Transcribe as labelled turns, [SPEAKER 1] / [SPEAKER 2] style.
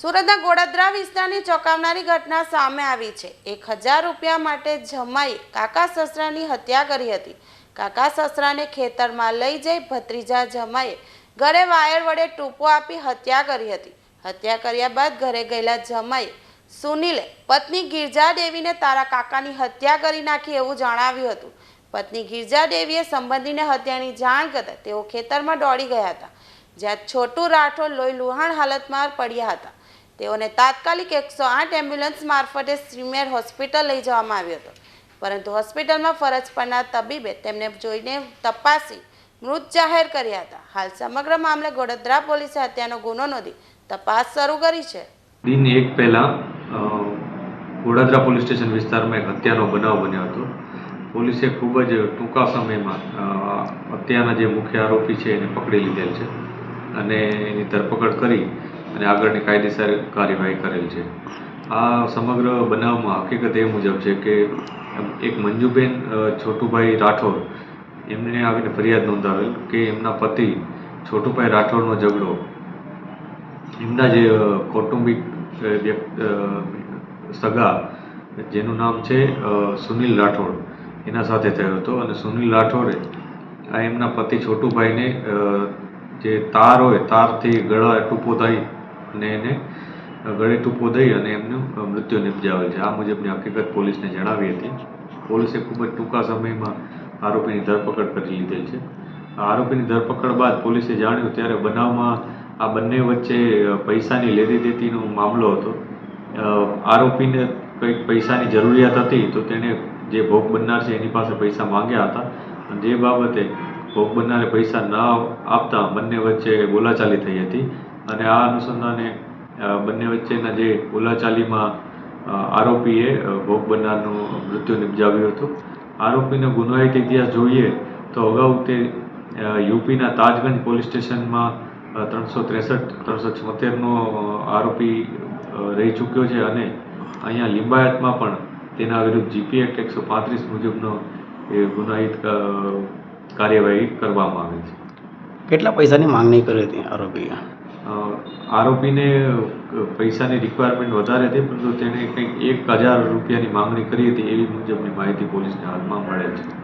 [SPEAKER 1] સુરતના ગોડાદરા વિસ્તારની ચોંકાવનારી ઘટના સામે આવી છે. એક હજાર રૂપિયા માટે જમાઈ કાકા સસરાની હત્યા કરી હતી. કાકા સસરાને ખેતરમાં લઈ જઈ ભત્રીજા જમાઈએ ઘરે વાયર વડે ટૂંપો આપી હત્યા કરી હતી. હત્યા કર્યા બાદ ઘરે ગયેલા જમાઈએ સુનિલે પત્ની ગિરજા દેવીને તારા કાકાની હત્યા કરી નાખી એવું જણાવ્યું હતું. પત્ની ગિરજા દેવીએ સંબંધીને હત્યાની જાણ કરતા તેઓ ખેતરમાં દોડી ગયા હતા, જ્યાં છોટું રાઠોડ લોહી લુહાણ હાલતમાં પડ્યા હતા. તેઓને તાત્કાલિક એકસો આઠ એમ્બ્યુલન્સ મારફતે સિમેર હોસ્પિટલ લઈ જવામાં આવ્યો હતો. પરંતુ હોસ્પિટલમાં ફરજ પરના તબીબે તેમને જોઈને તપાસી મૃત જાહેર કર્યા હતા. હાલ સમગ્ર મામલે ગોડોદરા પોલીસે હત્યાનો ગુનો નોંધી તપાસ શરૂ કરી છે.
[SPEAKER 2] દિન એક પહેલાં અ, પોલીસ સ્ટેશન વિસ્તારમાં એક હત્યાનો બનાવ બન્યો હતો. પોલીસે ખૂબ જ ટૂંકા સમયમાં હત્યાના જે મુખ્ય આરોપી છે એને પકડી લીધેલ છે અને એની ધરપકડ કરી અને આગળની કાયદેસર કાર્યવાહી કરેલ છે. આ સમગ્ર બનાવમાં હકીકત એ મુજબ છે કે એક મંજુબેન છોટુભાઈ રાઠોડ એમને આવીને ફરિયાદ નોંધાવેલ કે એમના પતિ છોટુભાઈ રાઠોડનો ઝઘડો, એમના જે કૌટુંબિક સગા, જેનું નામ છે સુનિલ રાઠોડ, એના સાથે થયો હતો. અને સુનિલ રાઠોડે આ એમના પતિ છોટુભાઈને જે તાર હોય, તારથી ગળા ટૂંપો થઈ અને એને ગળે ટૂંપો દઈ અને એમનું મૃત્યુ નિપજાવેલ છે. આ મુજબની હકીકત પોલીસને જણાવી હતી. પોલીસે ખૂબ જ ટૂંકા સમયમાં આરોપીની ધરપકડ કરી લીધેલ છે. આરોપીની ધરપકડ બાદ પોલીસે જાણ્યું ત્યારે બનાવમાં આ બંને વચ્ચે પૈસાની લેતી દેતીનો મામલો હતો. આરોપીને કંઈક પૈસાની જરૂરિયાત હતી તો તેણે જે ભોગ બનનાર છે એની પાસે પૈસા માંગ્યા હતા. અને જે બાબતે ભોગ બનનારે પૈસા ન આપતા બંને વચ્ચે બોલાચાલી થઈ હતી. અને આ અનુસંધાને બંને વચ્ચેના જે બોલાચાલીમાં આરોપીએ ભોગ બનનારનું મૃત્યુ નિપજાવ્યું હતું. આરોપીનો ગુનાહિત ઇતિહાસ જોઈએ તો અગાઉ તે યુપીના તાજગંજ પોલીસ સ્ટેશનમાં ત્રણસો ત્રેસઠ, ત્રણસો છોતેરનો આરોપી રહી ચૂક્યો છે અને અહીંયા લિંબાયતમાં પણ તેના વિરુદ્ધ જીપી એક્ટ એકસો પાંત્રીસ મુજબનો એ ગુનાહિત કાર્યવાહી કરવામાં આવી છે.
[SPEAKER 3] કેટલા પૈસાની માંગણી કરી હતી આરોપીએ?
[SPEAKER 2] આરોપીને પૈસાની રિક્વાયરમેન્ટ વધારે હતી, પરંતુ તેણે કંઈક એક હજાર રૂપિયાની માંગણી કરી હતી, એવી મુજબની માહિતી પોલીસને હાલમાં મળે છે.